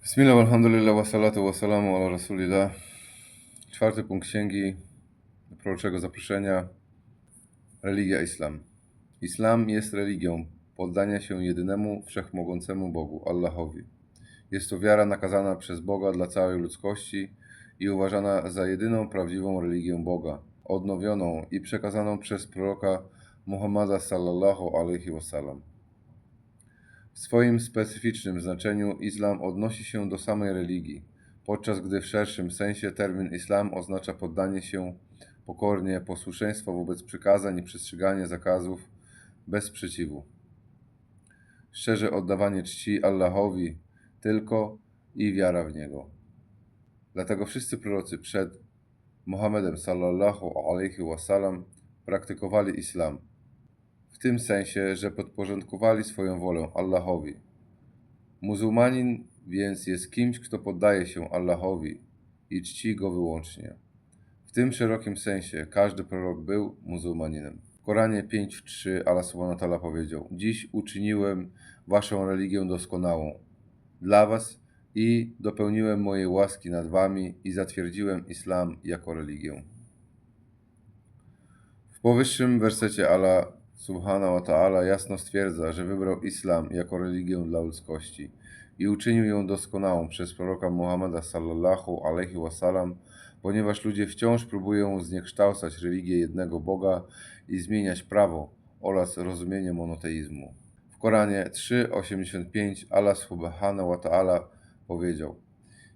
Bismillah, alhamdulillah, wassalatu wassalamu ala rasulillah. Czwarty punkt księgi proroczego zaproszenia. Religia Islam. Islam jest religią poddania się jedynemu, wszechmogącemu Bogu, Allahowi. Jest to wiara nakazana przez Boga dla całej ludzkości i uważana za jedyną prawdziwą religię Boga, odnowioną i przekazaną przez proroka Muhammada sallallahu alaihi wasallam. W swoim specyficznym znaczeniu islam odnosi się do samej religii, podczas gdy w szerszym sensie termin islam oznacza poddanie się pokornie, posłuszeństwo wobec przykazań i przestrzeganie zakazów bez sprzeciwu. Szczerze oddawanie czci Allahowi tylko i wiara w Niego. Dlatego wszyscy prorocy przed Muhammedem sallallahu alaihi wasallam praktykowali islam – w tym sensie, że podporządkowali swoją wolę Allahowi. Muzułmanin więc jest kimś, kto poddaje się Allahowi i czci go wyłącznie. W tym szerokim sensie każdy prorok był muzułmaninem. W Koranie 5.3 Allah subhanahu powiedział Dziś uczyniłem waszą religię doskonałą dla was i dopełniłem moje łaski nad wami i zatwierdziłem islam jako religię. W powyższym wersecie Allah subhanahu wa ta'ala jasno stwierdza, że wybrał islam jako religię dla ludzkości i uczynił ją doskonałą przez proroka Muhammada sallallahu alaihi wasallam, ponieważ ludzie wciąż próbują zniekształcać religię jednego Boga i zmieniać prawo oraz rozumienie monoteizmu. W Koranie 3.85 Allah subhanahu wa ta'ala powiedział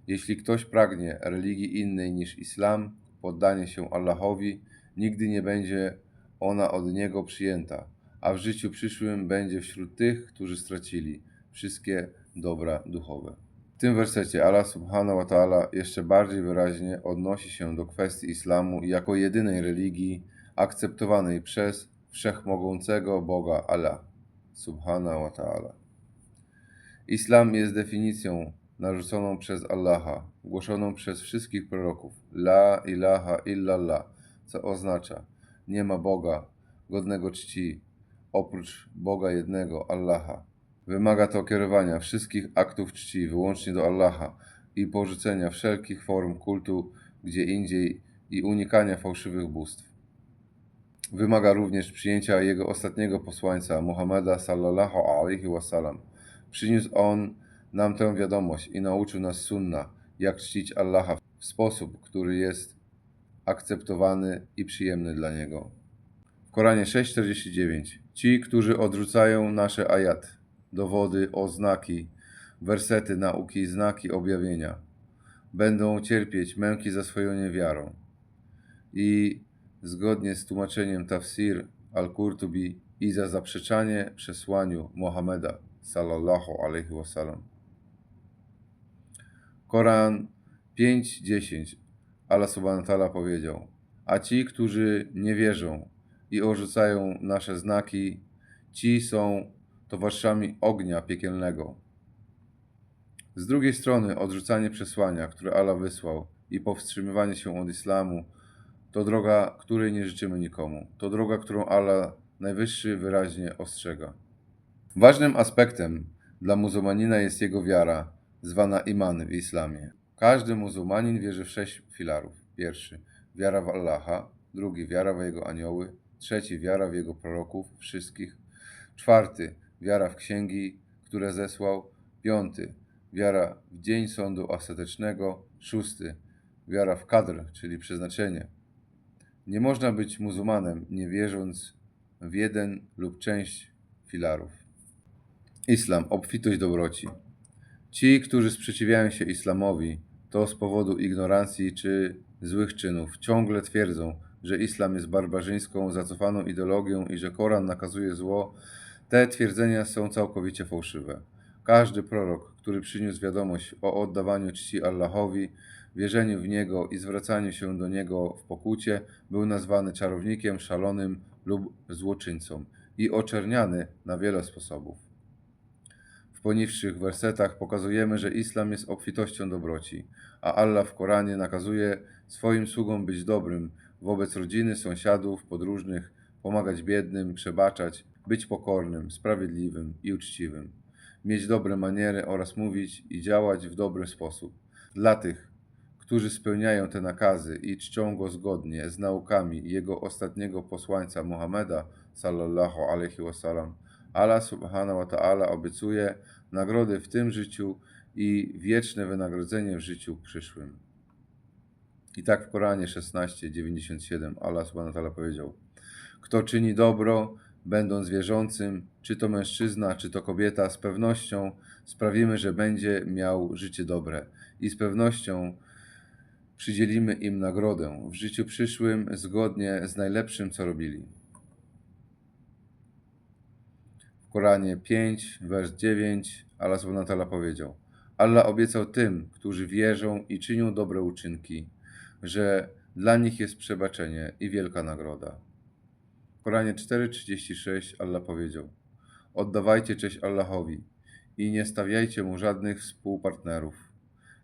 Jeśli ktoś pragnie religii innej niż islam, poddanie się Allahowi, nigdy nie będzie ona od niego przyjęta, a w życiu przyszłym będzie wśród tych, którzy stracili wszystkie dobra duchowe. W tym wersecie Allah subhanahu wa ta'ala jeszcze bardziej wyraźnie odnosi się do kwestii islamu jako jedynej religii akceptowanej przez wszechmogącego Boga Allah subhanahu wa ta'ala. Islam jest definicją narzuconą przez Allaha, głoszoną przez wszystkich proroków. La ilaha illallah, co oznacza nie ma Boga godnego czci oprócz Boga jednego, Allaha. Wymaga to kierowania wszystkich aktów czci wyłącznie do Allaha i porzucenia wszelkich form kultu gdzie indziej i unikania fałszywych bóstw. Wymaga również przyjęcia jego ostatniego posłańca, Muhammada sallallahu alaihi wasallam. Przyniósł on nam tę wiadomość i nauczył nas sunna, jak czcić Allaha w sposób, który jest akceptowany i przyjemny dla niego. W Koranie 6:49 Ci, którzy odrzucają nasze ajat, dowody, oznaki, wersety, nauki, znaki objawienia, będą cierpieć męki za swoją niewiarą. I zgodnie z tłumaczeniem tafsir al-Qurtubi i za zaprzeczanie przesłaniu Muhammeda sallallahu alaihi wasallam. Koran 5:10 Allah subhanahu wa powiedział: A ci, którzy nie wierzą i odrzucają nasze znaki, ci są towarzyszami ognia piekielnego. Z drugiej strony, odrzucanie przesłania, które Allah wysłał i powstrzymywanie się od islamu, to droga, której nie życzymy nikomu. To droga, którą Allah Najwyższy wyraźnie ostrzega. Ważnym aspektem dla muzułmanina jest jego wiara, zwana iman w islamie. Każdy muzułmanin wierzy w sześć filarów. Pierwszy wiara w Allaha, drugi wiara w jego anioły, trzeci wiara w jego proroków, wszystkich, czwarty wiara w księgi, które zesłał, piąty wiara w dzień sądu ostatecznego, szósty wiara w kadr, czyli przeznaczenie. Nie można być muzułmanem, nie wierząc w jeden lub część filarów. Islam, obfitość dobroci. Ci, którzy sprzeciwiają się islamowi, to z powodu ignorancji czy złych czynów, ciągle twierdzą, że islam jest barbarzyńską, zacofaną ideologią i że Koran nakazuje zło, te twierdzenia są całkowicie fałszywe. Każdy prorok, który przyniósł wiadomość o oddawaniu czci Allahowi, wierzeniu w Niego i zwracaniu się do Niego w pokucie, był nazwany czarownikiem, szalonym lub złoczyńcą i oczerniany na wiele sposobów. Poniższych wersetach pokazujemy, że islam jest obfitością dobroci, a Allah w Koranie nakazuje swoim sługom być dobrym wobec rodziny, sąsiadów, podróżnych, pomagać biednym, przebaczać, być pokornym, sprawiedliwym i uczciwym. mieć dobre maniery oraz mówić i działać w dobry sposób. Dla tych, którzy spełniają te nakazy i czczą go zgodnie z naukami jego ostatniego posłańca Muhammeda sallallahu alaihi wasallam, Allah subhanahu wa ta'ala obiecuje nagrody w tym życiu i wieczne wynagrodzenie w życiu przyszłym. I tak w Koranie 16:97 Allah subhanahu wa ta'ala powiedział: Kto czyni dobro, będąc wierzącym, czy to mężczyzna, czy to kobieta, z pewnością sprawimy, że będzie miał życie dobre i z pewnością przydzielimy im nagrodę w życiu przyszłym zgodnie z najlepszym, co robili. W Koranie 5, wers 9, Allah subhanahu powiedział Allah obiecał tym, którzy wierzą i czynią dobre uczynki, że dla nich jest przebaczenie i wielka nagroda. W Koranie 4,36 Allah powiedział Oddawajcie cześć Allahowi i nie stawiajcie mu żadnych współpartnerów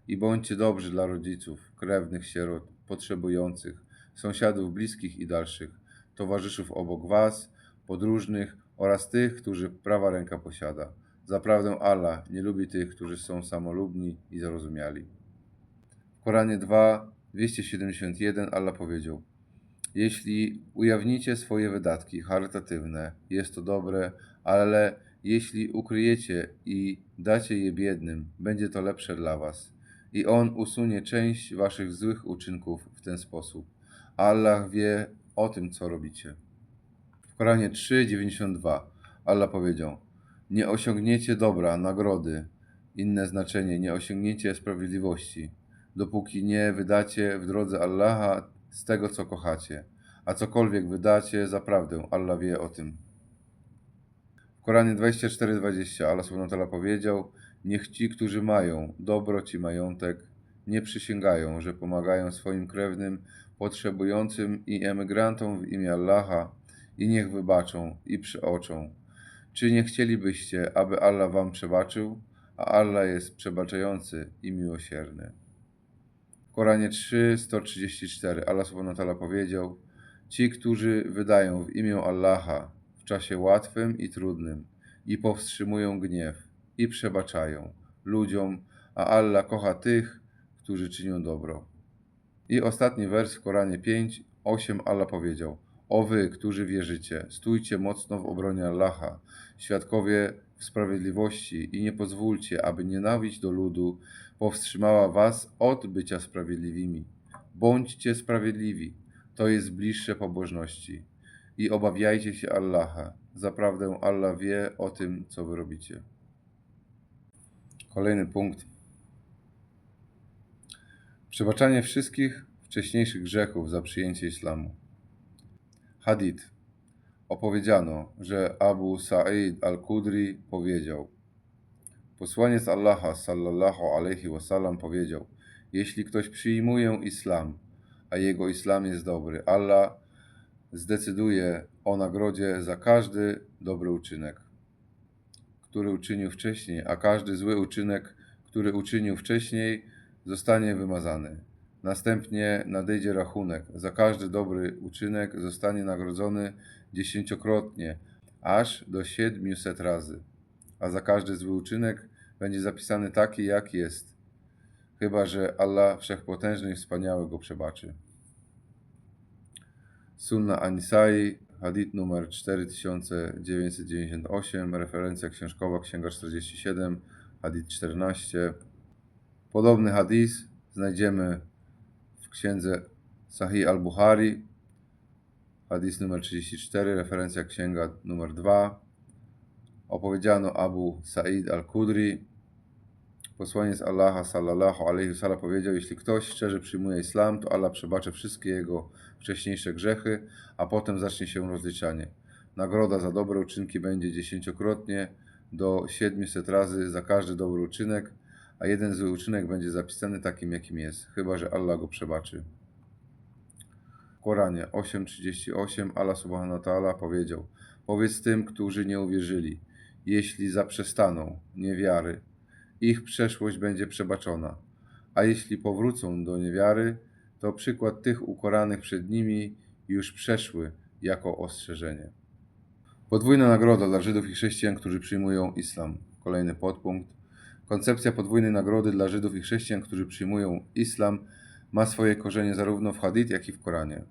i bądźcie dobrzy dla rodziców, krewnych sierot, potrzebujących, sąsiadów bliskich i dalszych, towarzyszów obok was, podróżnych oraz tych, którzy prawa ręka posiada. Zaprawdę Allah nie lubi tych, którzy są samolubni i zarozumiali. W Koranie 2, 271 Allah powiedział Jeśli ujawnicie swoje wydatki charytatywne, jest to dobre, ale jeśli ukryjecie i dacie je biednym, będzie to lepsze dla was. I On usunie część waszych złych uczynków w ten sposób. Allah wie o tym, co robicie. Koranie 3:92 Allah powiedział: Nie osiągniecie dobra, nagrody, inne znaczenie, nie osiągniecie sprawiedliwości, dopóki nie wydacie w drodze Allaha z tego, co kochacie. A cokolwiek wydacie, zaprawdę Allah wie o tym. W Koranie 24:20 Allah subhanahu powiedział: Niech ci, którzy mają dobroć i majątek, nie przysięgają, że pomagają swoim krewnym, potrzebującym i emigrantom w imię Allaha i niech wybaczą i przeoczą. Czy nie chcielibyście, aby Allah wam przebaczył? A Allah jest przebaczający i miłosierny. W Koranie 3, 134 Allah subhanahu wa ta'ala powiedział Ci, którzy wydają w imię Allaha w czasie łatwym i trudnym i powstrzymują gniew i przebaczają ludziom, a Allah kocha tych, którzy czynią dobro. I ostatni wers w Koranie 5, 8 Allah powiedział O wy, którzy wierzycie, stójcie mocno w obronie Allaha, świadkowie w sprawiedliwości i nie pozwólcie, aby nienawiść do ludu powstrzymała was od bycia sprawiedliwymi. Bądźcie sprawiedliwi, to jest bliższe pobożności. I obawiajcie się Allaha. Zaprawdę Allah wie o tym, co wy robicie. Kolejny punkt. Przebaczanie wszystkich wcześniejszych grzechów za przyjęcie islamu. Hadith. Opowiedziano, że Abu Sa'id al-Kudri powiedział: Posłaniec Allaha sallallahu alaihi wasallam powiedział: Jeśli ktoś przyjmuje islam, a jego islam jest dobry, Allah zdecyduje o nagrodzie za każdy dobry uczynek, który uczynił wcześniej, a każdy zły uczynek, który uczynił wcześniej, zostanie wymazany. Następnie nadejdzie rachunek. Za każdy dobry uczynek zostanie nagrodzony dziesięciokrotnie, aż do siedmiuset razy. A za każdy zły uczynek będzie zapisany taki, jak jest, chyba że Allah Wszechpotężny i Wspaniały go przebaczy. Sunna Anisai, hadith numer 4998, referencja książkowa, księga 47, hadith 14. Podobny hadith znajdziemy księdze Sahih al-Bukhari, hadith numer 34, referencja księga numer 2. Opowiedziano Abu Sa'id al-Kudri, posłaniec Allaha sallallahu alaihi wasallam powiedział, jeśli ktoś szczerze przyjmuje islam, to Allah przebaczy wszystkie jego wcześniejsze grzechy, a potem zacznie się rozliczanie. Nagroda za dobre uczynki będzie dziesięciokrotnie do 700 razy za każdy dobry uczynek, a jeden zły uczynek będzie zapisany takim, jakim jest, chyba że Allah go przebaczy. W Koranie 8.38 Allah subhanahu wa ta'ala powiedział Powiedz tym, którzy nie uwierzyli, jeśli zaprzestaną niewiary, ich przeszłość będzie przebaczona, a jeśli powrócą do niewiary, to przykład tych ukoranych przed nimi już przeszły jako ostrzeżenie. Podwójna nagroda dla Żydów i chrześcijan, którzy przyjmują islam. Kolejny podpunkt. Koncepcja podwójnej nagrody dla Żydów i chrześcijan, którzy przyjmują islam, ma swoje korzenie zarówno w hadith, jak i w Koranie.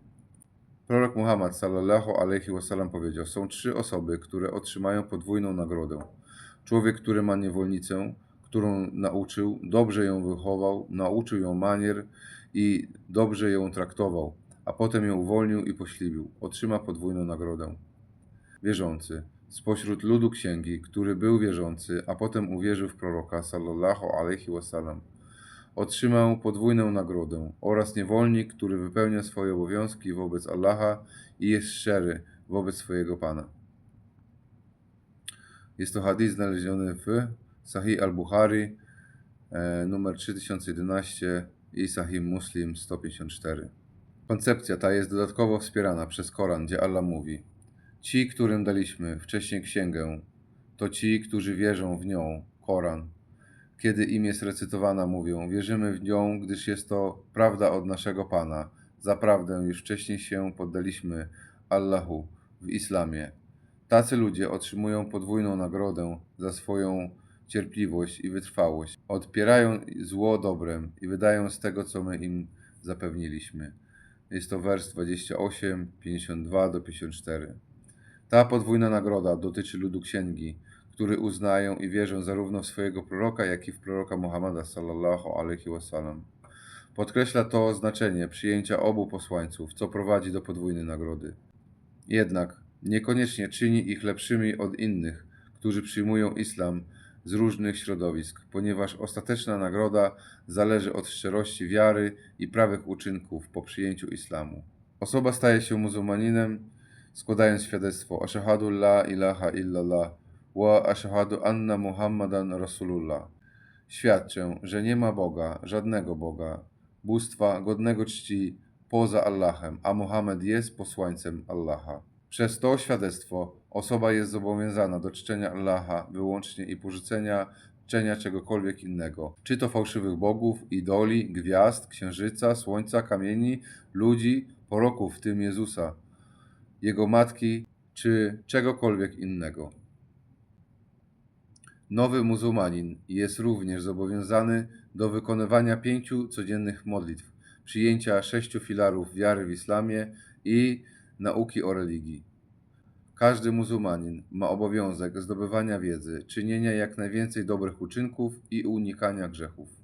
Prorok Muhammad sallallahu alaihi wasallam powiedział: Są trzy osoby, które otrzymają podwójną nagrodę. Człowiek, który ma niewolnicę, którą nauczył, dobrze ją wychował, nauczył ją manier i dobrze ją traktował, a potem ją uwolnił i poślibił, otrzyma podwójną nagrodę. Wierzący, spośród ludu księgi, który był wierzący, a potem uwierzył w proroka sallallahu alaihi wasallam, otrzymał podwójną nagrodę oraz niewolnik, który wypełnia swoje obowiązki wobec Allaha i jest szczery wobec swojego Pana. Jest to hadith znaleziony w Sahih al-Bukhari e, numer 3011 i Sahih Muslim 154. Koncepcja ta jest dodatkowo wspierana przez Koran, gdzie Allah mówi: Ci, którym daliśmy wcześniej księgę, to ci, którzy wierzą w nią, Koran. Kiedy im jest recytowana, mówią: Wierzymy w nią, gdyż jest to prawda od naszego Pana. Zaprawdę już wcześniej się poddaliśmy Allahu w islamie. Tacy ludzie otrzymują podwójną nagrodę za swoją cierpliwość i wytrwałość. Odpierają zło dobrem i wydają z tego, co my im zapewniliśmy. Jest to wers 28, 52 do 54. Ta podwójna nagroda dotyczy ludu księgi, który uznają i wierzą zarówno w swojego proroka, jak i w proroka Muhammada sallallahu alaihi wasallam. Podkreśla to znaczenie przyjęcia obu posłańców, co prowadzi do podwójnej nagrody. Jednak niekoniecznie czyni ich lepszymi od innych, którzy przyjmują islam z różnych środowisk, ponieważ ostateczna nagroda zależy od szczerości wiary i prawych uczynków po przyjęciu islamu. Osoba staje się muzułmaninem, składając świadectwo Ashhadu la ilaha illallah wa ashhadu anna Muhammadan Rasulullah. Świadczę, że nie ma Boga, żadnego Boga, bóstwa godnego czci poza Allahem, a Muhammad jest posłańcem Allaha. Przez to świadectwo osoba jest zobowiązana do czczenia Allaha wyłącznie i porzucenia czczenia czegokolwiek innego, czy to fałszywych bogów, idoli, gwiazd, księżyca, słońca, kamieni, ludzi, poroków, w tym Jezusa, jego matki, czy czegokolwiek innego. Nowy muzułmanin jest również zobowiązany do wykonywania pięciu codziennych modlitw, przyjęcia sześciu filarów wiary w islamie i nauki o religii. Każdy muzułmanin ma obowiązek zdobywania wiedzy, czynienia jak najwięcej dobrych uczynków i unikania grzechów.